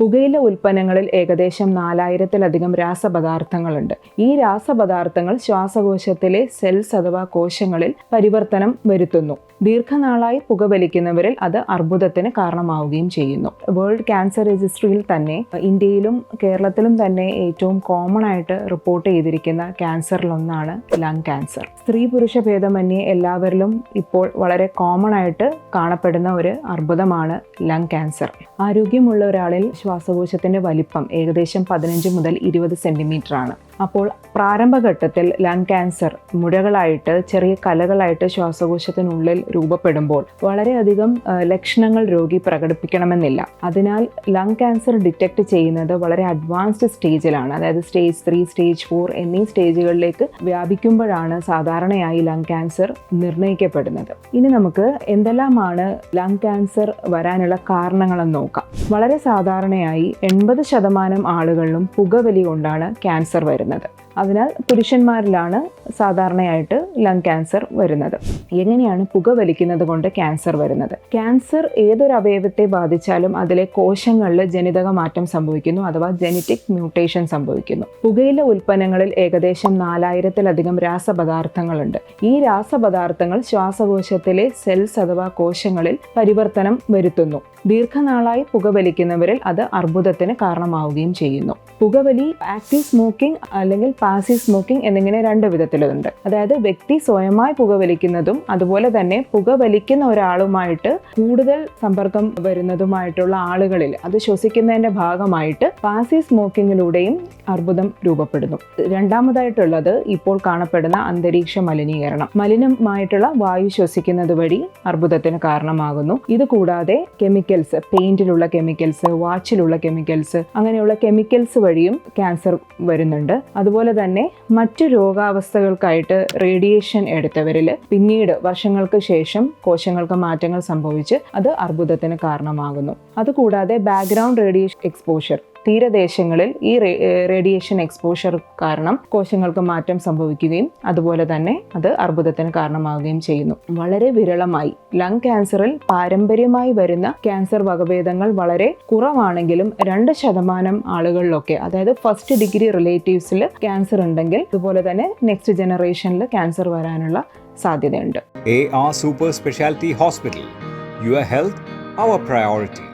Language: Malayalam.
പുകയില ഉൽപ്പന്നങ്ങളിൽ ഏകദേശം നാലായിരത്തിലധികം രാസപദാർത്ഥങ്ങളുണ്ട്. ഈ രാസപദാർത്ഥങ്ങൾ ശ്വാസകോശത്തിലെ സെൽസ് അഥവാ കോശങ്ങളിൽ പരിവർത്തനം വരുത്തുന്നു. ദീർഘനാളായി പുകവലിക്കുന്നവരിൽ അത് അർബുദത്തിന് കാരണമാവുകയും ചെയ്യുന്നു. വേൾഡ് ക്യാൻസർ രജിസ്ട്രിയിൽ തന്നെ ഇന്ത്യയിലും കേരളത്തിലും തന്നെ ഏറ്റവും കോമൺ ആയിട്ട് റിപ്പോർട്ട് ചെയ്തിരിക്കുന്ന ക്യാൻസറിലൊന്നാണ് ലങ് ക്യാൻസർ സ്ത്രീ പുരുഷ ഭേദമന്യേ എല്ലാവരിലും ഇപ്പോൾ വളരെ കോമൺ ആയിട്ട് കാണപ്പെടുന്ന ഒരു അർബുദമാണ് ലങ് ക്യാൻസർ ആരോഗ്യമുള്ള ഒരാളിൽ ശ്വാസകോശത്തിന്റെ വലിപ്പം ഏകദേശം പതിനഞ്ച് മുതൽ ഇരുപത് സെന്റിമീറ്റർ ആണ്. അപ്പോൾ പ്രാരംഭഘട്ടത്തിൽ ലങ് ക്യാൻസർ മുഴകളായിട്ട് ചെറിയ കലകളായിട്ട് ശ്വാസകോശത്തിനുള്ളിൽ രൂപപ്പെടുമ്പോൾ വളരെയധികം ലക്ഷണങ്ങൾ രോഗി പ്രകടിപ്പിക്കണമെന്നില്ല. അതിനാൽ ലങ് ക്യാൻസർ ഡിറ്റക്ട് ചെയ്യുന്നത് വളരെ അഡ്വാൻസ്ഡ് സ്റ്റേജിലാണ് അതായത് സ്റ്റേജ് ത്രീ സ്റ്റേജ് ഫോർ എന്നീ സ്റ്റേജുകളിലേക്ക് വ്യാപിക്കുമ്പോഴാണ് സാധാരണയായി ലങ് ക്യാൻസർ നിർണയിക്കപ്പെടുന്നത് ഇനി നമുക്ക് എന്തെല്ലാമാണ് ലങ് ക്യാൻസർ വരാനുള്ള കാരണങ്ങളെന്ന് നോക്കാം. വളരെ സാധാരണയായി എൺപത് ശതമാനം ആളുകളിലും പുകവലി കൊണ്ടാണ് ക്യാൻസർ വരുന്നത്. അതിനാൽ പുരുഷന്മാരിലാണ് സാധാരണയായിട്ട് ലങ് ക്യാൻസർ വരുന്നത്. എങ്ങനെയാണ് പുകവലിക്കുന്നത് കൊണ്ട് ക്യാൻസർ വരുന്നത്? ക്യാൻസർ ഏതൊരു അവയവത്തെ ബാധിച്ചാലും അതിലെ കോശങ്ങളിൽ ജനിതക മാറ്റം സംഭവിക്കുന്നു അഥവാ ജനറ്റിക് മ്യൂട്ടേഷൻ സംഭവിക്കുന്നു. പുകയില ഉൽപ്പന്നങ്ങളിൽ ഏകദേശം നാലായിരത്തിലധികം രാസപദാർത്ഥങ്ങളുണ്ട്. ഈ രാസപദാർത്ഥങ്ങൾ ശ്വാസകോശത്തിലെ സെൽസ് അഥവാ കോശങ്ങളിൽ പരിവർത്തനം വരുത്തുന്നു. ദീർഘനാളായി പുകവലിക്കുന്നവരിൽ അത് അർബുദത്തിന് കാരണമാവുകയും ചെയ്യുന്നു. പുകവലി ആക്റ്റീവ് സ്മോക്കിംഗ് അല്ലെങ്കിൽ പാസീവ് സ്മോക്കിംഗ് എന്നിങ്ങനെ രണ്ട് വിധത്തിലുണ്ട്. അതായത് വ്യക്തി സ്വയമായി പുകവലിക്കുന്നതും അതുപോലെ തന്നെ പുകവലിക്കുന്ന ഒരാളുമായിട്ട് കൂടുതൽ സമ്പർക്കം വരുന്നതുമായിട്ടുള്ള ആളുകളിൽ അത് ശ്വസിക്കുന്നതിന്റെ ഭാഗമായിട്ട് പാസീവ് സ്മോക്കിങ്ങിലൂടെയും അർബുദം രൂപപ്പെടുന്നു. രണ്ടാമതായിട്ടുള്ളത് ഇപ്പോൾ കാണപ്പെടുന്ന അന്തരീക്ഷ മലിനീകരണം. മലിനമായിട്ടുള്ള വായു ശ്വസിക്കുന്നത് വഴി അർബുദത്തിന് കാരണമാകുന്നു. ഇത് കൂടാതെ കെമിക്കൽസ് പെയിന്റിലുള്ള കെമിക്കൽസ് വാച്ചിലുള്ള കെമിക്കൽസ് അങ്ങനെയുള്ള കെമിക്കൽസ് വഴിയും ക്യാൻസർ വരുന്നുണ്ട്. അതുപോലെ തന്നെ മറ്റു രോഗാവസ്ഥകൾക്കായിട്ട് റേഡിയേഷൻ എടുത്തവരിൽ പിന്നീട് വർഷങ്ങൾക്ക് ശേഷം കോശങ്ങൾക്ക് മാറ്റങ്ങൾ സംഭവിച്ച് അത് അർബുദത്തിന് കാരണമാകുന്നു. അതുകൂടാതെ ബാക്ക്ഗ്രൗണ്ട് റേഡിയേഷൻ എക്സ്പോഷർ തീരദേശങ്ങളിൽ ഈ റേഡിയേഷൻ എക്സ്പോഷർ കാരണം കോശങ്ങൾക്ക് മാറ്റം സംഭവിക്കുകയും അതുപോലെ തന്നെ അത് അർബുദത്തിന് കാരണമാവുകയും ചെയ്യുന്നു വളരെ വിരളമായി ലങ് ക്യാൻസറിൽ പാരമ്പര്യമായി വരുന്ന ക്യാൻസർ വകഭേദങ്ങൾ വളരെ കുറവാണെങ്കിലും രണ്ട് ശതമാനം ആളുകളിലൊക്കെ അതായത് ഫസ്റ്റ് ഡിഗ്രി റിലേറ്റീവ്സിൽ ക്യാൻസർ ഉണ്ടെങ്കിൽ അതുപോലെ തന്നെ നെക്സ്റ്റ് ജനറേഷനിൽ ക്യാൻസർ വരാനുള്ള സാധ്യതയുണ്ട് super speciality hospital your health our priority.